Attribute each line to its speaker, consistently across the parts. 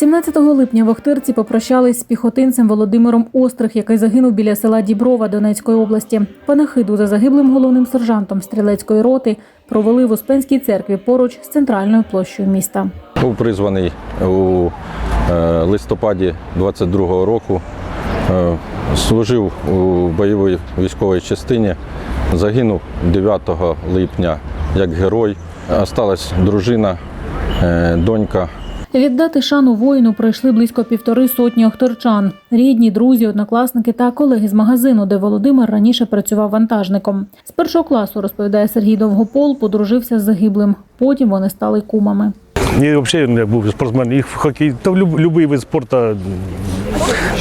Speaker 1: 17 липня в Охтирці попрощались з піхотинцем Володимиром Острих, який загинув біля села Діброва Донецької області. Панахиду за загиблим головним сержантом стрілецької роти провели в Успенській церкві поруч з центральною площею міста.
Speaker 2: Був призваний у е, листопаді 22-го року. Е, Служив у бойовій військовій частині. Загинув 9 липня як герой. Осталась дружина, е, донька.
Speaker 1: Віддати шану воїну прийшли близько півтори сотні охторчан, рідні, друзі, однокласники та колеги з магазину, де Володимир раніше працював вантажником. З першого класу розповідає Сергій Довгопол, подружився з загиблим. Потім вони стали кумами.
Speaker 3: І взагалі я був спортсмен, і в хокей, та в будь-який вид спорту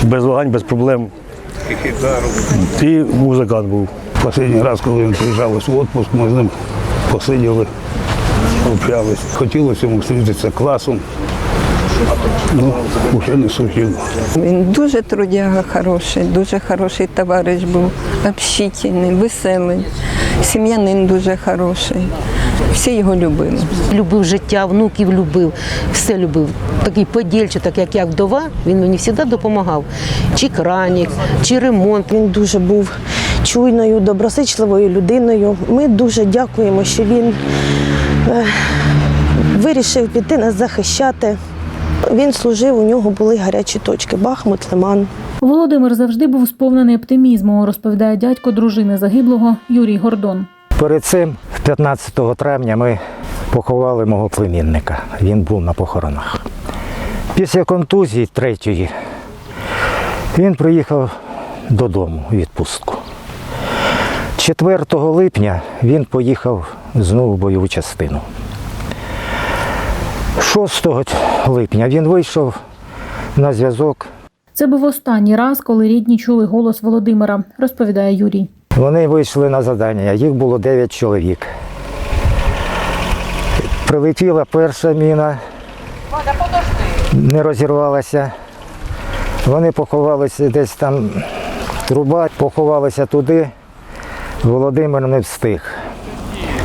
Speaker 3: без вагань, без проблем. І музикант був.
Speaker 4: Останній раз, коли він приїжджав в відпуск, ми з ним посиділи, общались. Хотілося йому зустрітися класом. Ну, вже не сухів.
Speaker 5: Він дуже трудяга хороший, дуже хороший товариш був, общительний, веселий, сім'янин дуже хороший. Всі його любили.
Speaker 6: Любив життя, внуків любив, все любив. Такий подільчий, так як я вдова, він мені завжди допомагав. Чи кранік, чи ремонт.
Speaker 7: Він дуже був чуйною, добросичливою людиною. Ми дуже дякуємо, що він е, вирішив піти нас захищати. Він служив, у нього були гарячі точки Бахмут, Лиман.
Speaker 1: Володимир завжди був сповнений оптимізму, розповідає дядько дружини загиблого Юрій Гордон.
Speaker 8: Перед цим, 15 травня, ми поховали мого племінника. Він був на похоронах. Після контузії третьої він приїхав додому у відпустку. 4 липня він поїхав знову в бойову частину. 6 липня він вийшов на зв'язок.
Speaker 1: Це був останній раз, коли рідні чули голос Володимира, розповідає Юрій.
Speaker 8: Вони вийшли на завдання, їх було 9 чоловік. Прилетіла перша міна, не розірвалася. Вони поховалися десь там труба, поховалися туди. Володимир не встиг.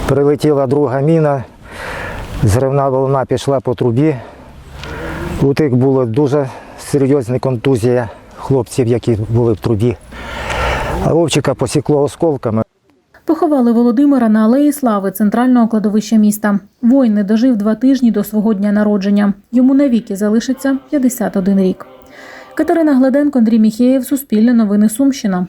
Speaker 8: Прилетіла друга міна, зривна волна пішла по трубі. У тих була дуже серйозна контузія хлопців, які були в трубі. А Вовчика посікло осколками.
Speaker 1: Поховали Володимира на алеї Слави центрального кладовища міста. Воїн не дожив два тижні до свого дня народження. Йому навіки залишиться 51 рік. Катерина Гладенко, Андрій Міхеєв, Суспільне новини Сумщина.